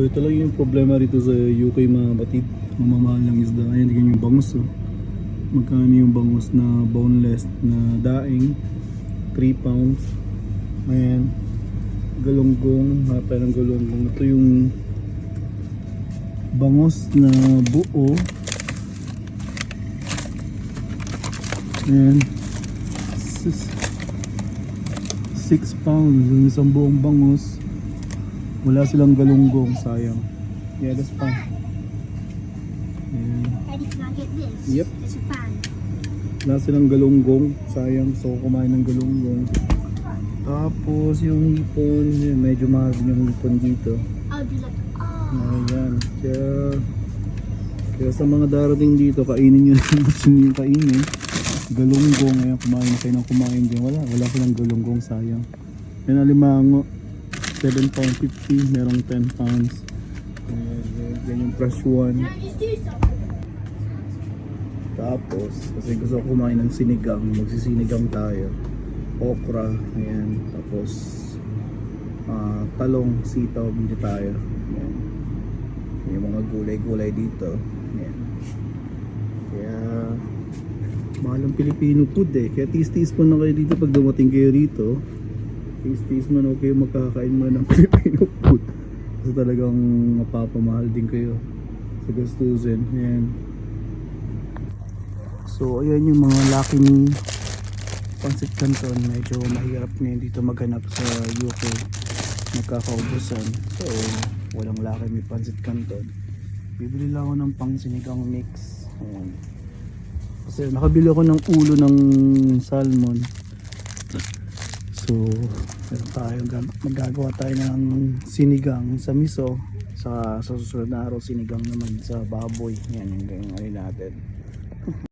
So ito lang yung problema rito sa UK mga batid. Mamamahal ng isda. Ayan, ganyan yung bangus. Oh. Magkano yung bangus na boneless na daing? 3 pounds. Ayan. Galunggong. Hapa ng galunggong. Ito yung bangus na buo. Ayan. 6 pounds. Yung isang buong bangus. Wala silang galunggong. Sayang. Yeah, that's fine. Can I get this? Yep. It's a fan. Wala silang galunggong. Sayang. So, kumain ng galunggong. Tapos, yung hipon. Medyo mahal din yung hipon dito. I'll be like, oh. Ayan. Kaya, kaya sa mga darating dito, kainin nyo na yung gusto nyo kainin. Galunggong. Ayan, kumain na kayo ng kumain din. Wala. Wala silang galunggong. Sayang. Yan, alimango. 7 pound 50. Merong 10 pounds. Ayan, yan, yan yung fresh one. Tapos, kasi gusto ko kumain ng sinigang, magsisinigang tayo. Okra, ayan. Tapos, ah, talong, sitaw, bili tayo. Ayan. Yung mga gulay-gulay dito. Ayan. Kaya, mahal ang Filipino food eh. Kaya tis-tis mo na kayo dito pag dumating kayo rito. Tis-tis mo na kayo makakain mo ng Filipino food. Kasi talagang mapapamahal din kayo sa gastusin. Ayan. So ayan yung mga laking pancit canton. Medyo mahirap ngayon dito maghanap sa UK. Nagkakaubusan. So walang laki may pancit canton. Bibili lang ako ng pang sinigang mix. Ayan. Kasi nakabili ako ng ulo ng salmon. So meron tayo gag- magagawa tayo ng sinigang sa miso. Sa, sa susunod na araw sinigang naman sa baboy. Yan yung gawin natin.